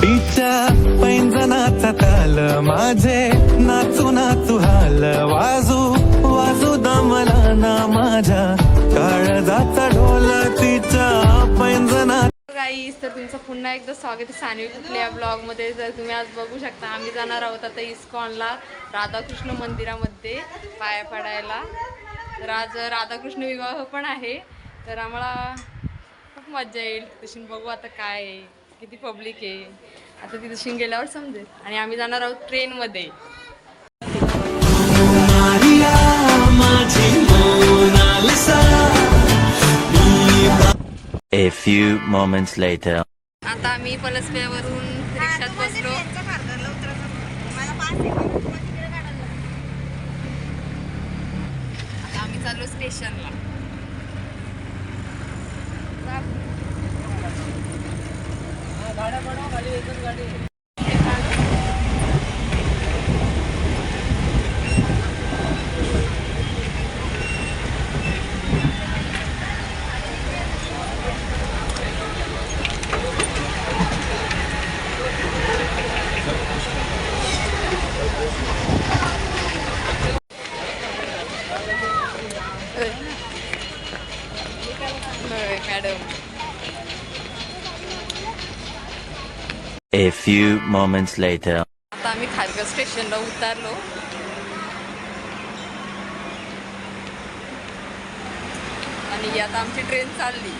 तिच्या पैंजनाचा ताल माझे नाचू नाचू हाल वाजू वाजू दमला ना माझ्या. काळजाचा ढोल तिच्या पैंजना गाईस तर तुमचं पुन्हा एकदा स्वागत आहे सानवी कुठल्या या ब्लॉगमध्ये जर तुम्ही आज बघू शकता आम्ही जाणार आहोत आता इस्कॉनला राधाकृष्ण मंदिरामध्ये पाया पडायला. तर आज राधाकृष्ण विवाह पण आहे. तर आम्हाला खूप मजा येईल तशी बघू आता काय आहे किती पब्लिक आहे. आता तिथं गेल्यावर समजेल. आणि आम्ही जाणार आहोत ट्रेनमध्ये A few moments later. आता आम्ही पलसप्यावरून रिक्षात बसलो. आता आम्ही चाललो स्टेशनला. Madam A few moments later. आता आम्ही खारघर स्टेशनला उतरलो आणि आता आमची ट्रेन चालली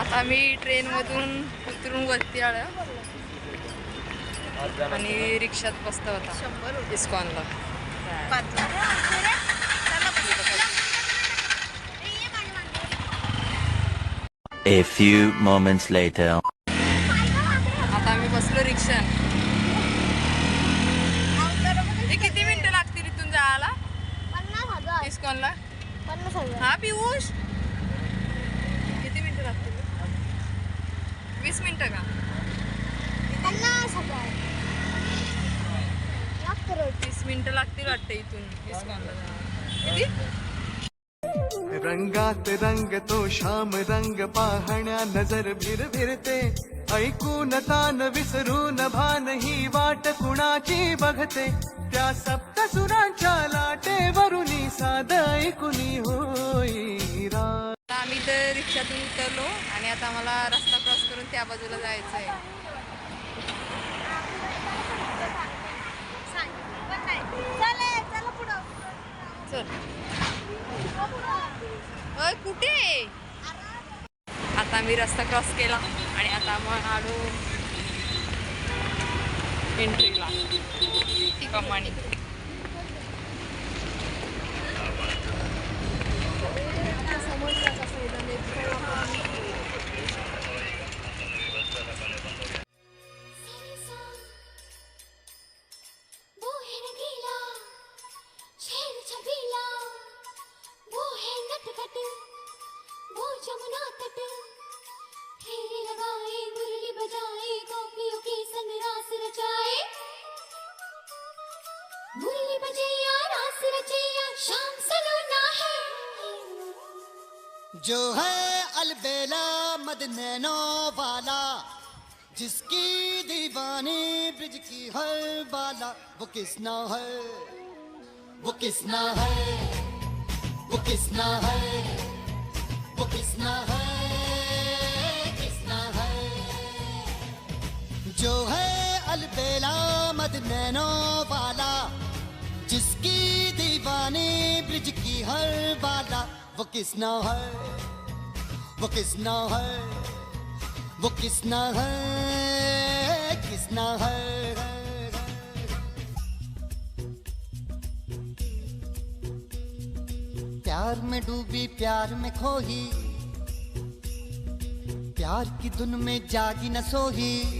आता आम्ही ट्रेनमधून उतरून वरती आलो. आणि रिक्षात बसता होता. इस्कॉनला. A few moments later. आता आम्ही बसलो रिक्षात. हे किती मिनिटं लागतील इथून जायला? पन्नास हजार. इस्कॉनला? पन्नास हजार. हा पियुष किती मिनिटं लागतील वीस मिनिटं का? पन्नास हजार. वीस मिनिटं लागतील वाटतं इथून किती? रंगात रंग तो श्याम रंग पाहण्या नजर भिर भिरते ऐकून तान विसरून भान ही वाट कुणाची बघते. त्या सप्त सुरांच्या लाटेवरुनी साध ऐकुनी होई आम्ही तर रिक्षातून उतरलो आणि आता आम्हाला रस्ता क्रॉस करून त्या बाजूला जायचं आहे चल कुठे? आता मी रस्ता क्रॉस केला आणि आता मग आलो एंट्रीला कमाणी जो है अलबेला मद नैनो वाला, जिसकी दीवानी ब्रिज की हर बाला, वो किसना है? वो किसना है? वो किसना है? वो किसना है? किसना है? जो है अलबेला मद नैनो वाला, जिसकी दीवानी ब्रिज की हर बाला वो किसना है? वो किसना है? वो किसना है? किसना है? प्यार में डूबी, प्यार में खोही। प्यार की धुन में जागी न सोही।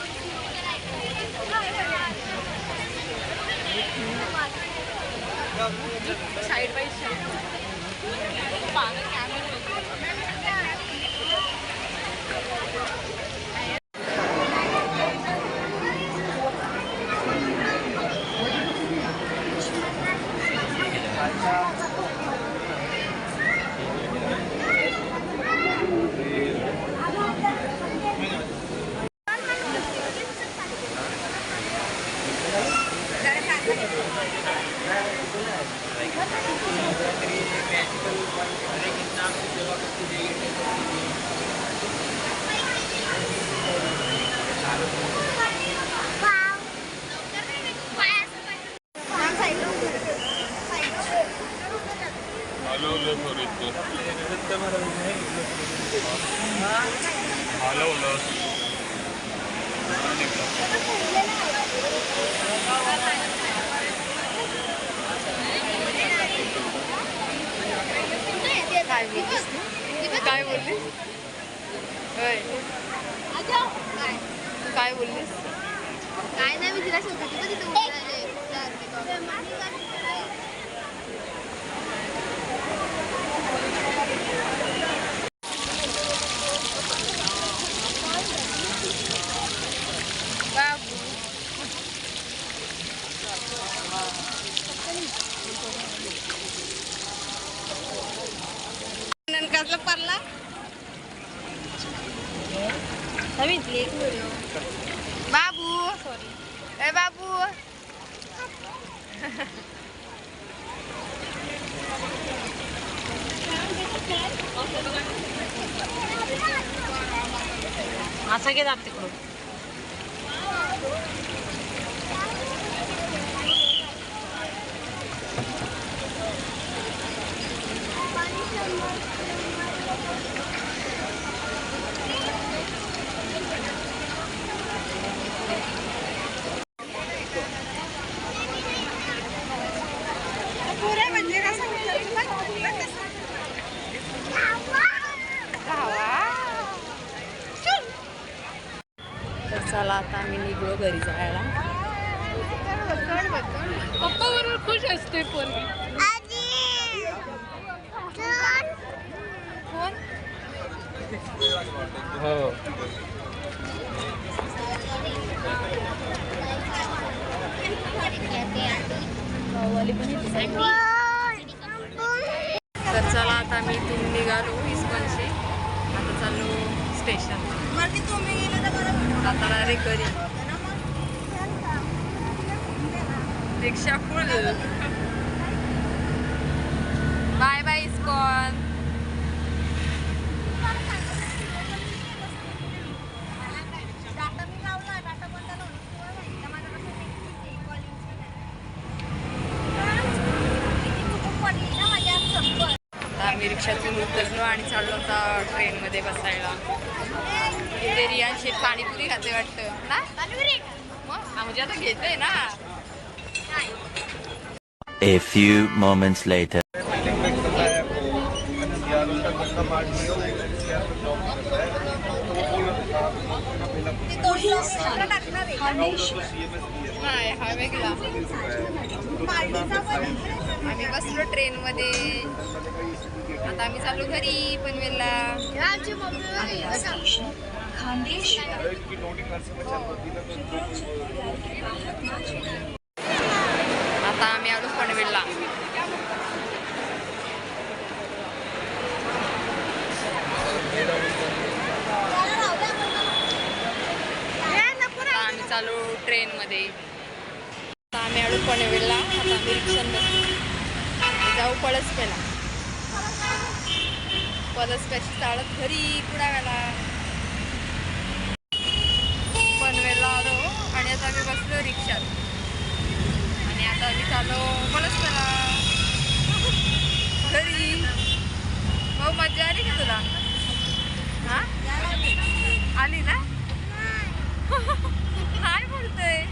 Side by side काय बोललीस काय होय. काय बोललीस? काय नाही मी तिला शोधत होती तिथे बाबू सॉरी ए बाबू असं घे जात तिकडून चला आता आम्ही निघलो घरी जायला. पप्पा बरोबर खुश असते पोरगी. कोण? तर चला आता मी इथून निघालो इस्कॉनशी. आता चाललो स्टेशन आता रे घरी रिक्षा फुल बाय बाय इस्कॉन आता आम्ही रिक्षातून उतरलो आणि चाललो आता ट्रेनमध्ये बसायला. इथे रियांशी पाणीपुरी खाते वाटतं. ना मग? हा, म्हणजे आता घेतोय ना. A few moments later. नाही हा वेगळा. आम्ही बसलो ट्रेनमध्ये. आता आम्ही चाललो घरी पनवेलला. आता आम्ही आलो पनवेलला. आम्ही चालू ट्रेनमध्ये. पनवेलला आता आम्ही रिक्षात बसतो जाऊ पळसपेला पळसप्याची चाळत घरी पुण्याला. आलो आणि आता आम्ही आणि आता घरी. हो, भाऊ मजा आली तुला? आली ना? काय बोलतोय